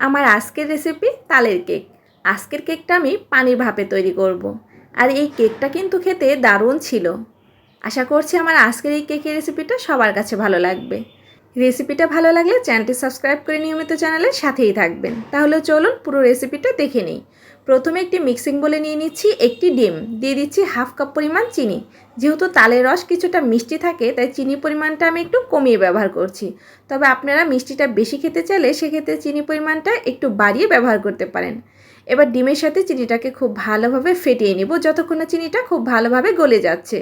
আমার আজকের রেসিপি তালের কেক আজকের কেকটা আমি পানির ভাপে তৈরি করব। আর এই কেকটা কিন্তু খেতে দারুণ ছিল। আশা করছি আমার আজকের এই কেকের রেসিপিটা সবার কাছে ভালো লাগবে। রেসিপিটা ভালো লাগলে চ্যানেলটি সাবস্ক্রাইব করে নিয়মিত চ্যানেলের সাথেই থাকবেন। তাহলে চলুন পুরো রেসিপিটা দেখে নিই। প্রথমে একটি মিক্সিং বলে নিয়ে নিচ্ছি একটি ডিম। দিয়ে দিচ্ছি হাফ কাপ পরিমাণ চিনি। যেহেতু তালের রস কিছুটা মিষ্টি থাকে, তাই চিনি পরিমাণটা আমি একটু কমিয়ে ব্যবহার করছি। তবে আপনারা মিষ্টিটা বেশি খেতে চাইলে সেক্ষেত্রে চিনি পরিমাণটা একটু বাড়িয়ে ব্যবহার করতে পারেন। এবার ডিমের সাথে চিনিটাকে খুব ভালোভাবে ফেটিয়ে নিব, যতক্ষণ না চিনিটা খুব ভালোভাবে গলে যাচ্ছে।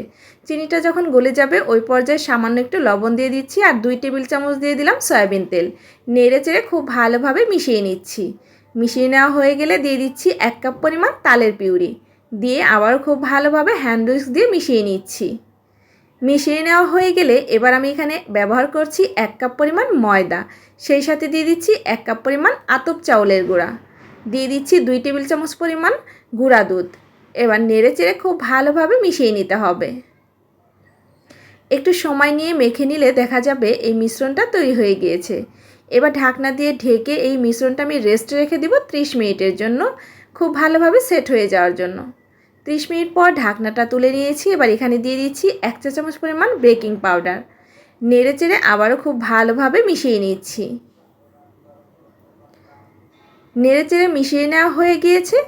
চিনিটা যখন গলে যাবে, ওই পর্যায়ে সামান্য একটু লবণ দিয়ে দিচ্ছি আর দুই টেবিল চামচ দিয়ে দিলাম সয়াবিন তেল। নেড়ে চেড়ে খুব ভালোভাবে মিশিয়ে নিচ্ছি। মিশিয়ে নেওয়া হয়ে গেলে দিয়ে দিচ্ছি এক কাপ পরিমাণ তালের পিউরি। দিয়ে আবার খুব ভালোভাবে হ্যান্ড উইক্স দিয়ে মিশিয়ে নিচ্ছি। মিশিয়ে নেওয়া হয়ে গেলে এবার আমি এখানে ব্যবহার করছি এক কাপ পরিমাণ ময়দা। সেই সাথে দিয়ে দিচ্ছি এক কাপ পরিমাণ আতপ চাউলের গুঁড়া। দিয়ে দিচ্ছি দুই টেবিল চামচ পরিমাণ গুঁড়া দুধ। এবার নেড়ে চেড়ে খুব ভালোভাবে মিশিয়ে নিতে হবে। একটু সময় নিয়ে মেখে নিলে দেখা যাবে এই মিশ্রণটা তৈরি হয়ে গিয়েছে। এবার ঢাকনা দিয়ে ঢেকে এই মিশ্রণটা আমি রেস্টে রেখে দিব ত্রিশ মিনিটের জন্য। খুব ভালোভাবে সেট হয়ে যাওয়ার জন্য। ত্রিশ মিনিট পর ঢাকনাটা তুলে নিয়েছি। এবার এখানে দিয়ে দিচ্ছি এক চা চামচ পরিমাণ বেকিং পাউডার নেড়ে চেড়ে আবারও খুব ভালোভাবে মিশিয়ে নিচ্ছি। নেড়ে চেড়ে মিশিয়ে নেওয়া হয়ে গিয়েছে।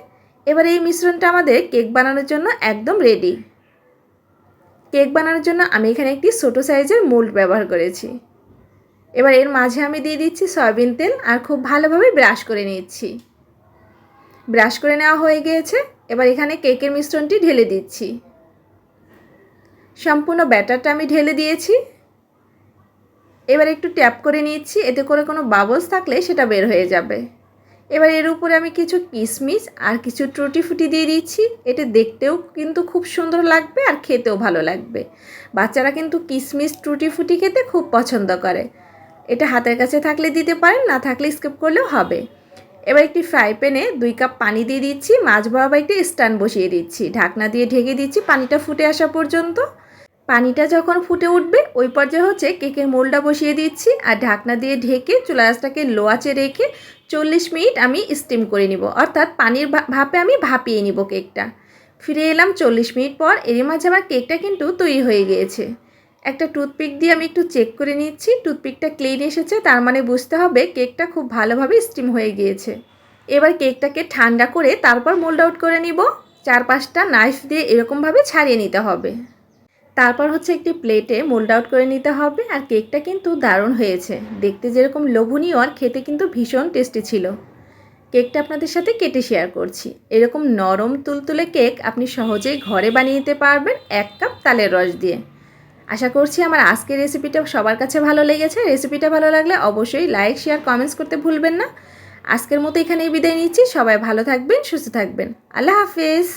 এবার এই মিশ্রণটা আমাদের কেক বানানোর জন্য একদম রেডি কেক বানানোর জন্য আমি এখানে একটি ছোটো সাইজের মোল্ড ব্যবহার করেছি। এবার এর মাঝে আমি দিয়ে দিচ্ছি সয়াবিন তেল আর খুব ভালোভাবে ব্রাশ করে নিচ্ছি। ব্রাশ করে নেওয়া হয়ে গিয়েছে। এবার এখানে কেকের মিশ্রণটি ঢেলে দিচ্ছি। সম্পূর্ণ ব্যাটারটা আমি ঢেলে দিয়েছি। এবার একটু ট্যাপ করে নিচ্ছি, এতে করে কোনো বাবলস থাকলে সেটা বের হয়ে যাবে। এবার এর উপরে আমি কিছু কিশমিশ আর কিছু টুটি ফুটি দিয়ে দিচ্ছি। এটা দেখতেও কিন্তু খুব সুন্দর লাগবে আর খেতেও ভালো লাগবে। বাচ্চারা কিন্তু কিশমিশ টুটি ফুটি খেতে খুব পছন্দ করে। এটা হাতের কাছে থাকলে দিতে পারেন, না থাকলে স্কিপ করলেও হবে। এবার একটি ফ্রাই প্যানে দুই কাপ পানি দিয়ে দিচ্ছি, মাছ বরাবর একটি স্ট্যান্ড বসিয়ে দিচ্ছি। ঢাকনা দিয়ে ঢেকে দিচ্ছি পানিটা ফুটে আসা পর্যন্ত। পানিটা যখন ফুটে উঠবে, ওই পর্যায়ে হচ্ছে কেকের মোলটা বসিয়ে দিচ্ছি আর ঢাকনা দিয়ে ঢেকে চুলা আঁচটাকে লো আঁচে রেখে চল্লিশ মিনিট আমি স্টিম করে নিব। অর্থাৎ পানির ভাপে আমি ভাপিয়ে নিব কেকটা। ফিরে এলাম চল্লিশ মিনিট পর, এরই মাঝে আমার কেকটা কিন্তু তৈরি হয়ে গিয়েছে। একটা টুথপিক দিয়ে আমি একটু চেক করে নিচ্ছি। টুথপিকটা ক্লিন এসেছে, তার মানে বুঝতে হবে কেকটা খুব ভালোভাবে স্টিম হয়ে গিয়েছে। এবার কেকটাকে ঠান্ডা করে তারপর মোল্ড আউট করে নিব। চার পাঁচটা নাইফ দিয়ে এরকমভাবে ছাড়িয়ে নিতে হবে। তারপর হচ্ছে একটি প্লেটে মোল্ড আউট করে নিতে হবে আর কেকটা কিন্তু দারুণ হয়েছে। দেখতে যেরকম লোভনীয় আর খেতে কিন্তু ভীষণ টেস্টি ছিল। কেকটা আপনাদের সাথে কেটে শেয়ার করছি। এরকম নরম তুলতুলে কেক আপনি সহজেই ঘরে বানিয়ে নিতে পারবেন এক কাপ তালের রস দিয়ে। আশা করছি আমার আজকের রেসিপিটা সবার কাছে ভালো লেগেছে। রেসিপিটা ভালো লাগলে অবশ্যই লাইক শেয়ার কমেন্টস করতে ভুলবেন না। আজকের মতো এখানেই বিদায় নিচ্ছি। সবাই ভালো থাকবেন, সুস্থ থাকবেন। আল্লাহ হাফিজ।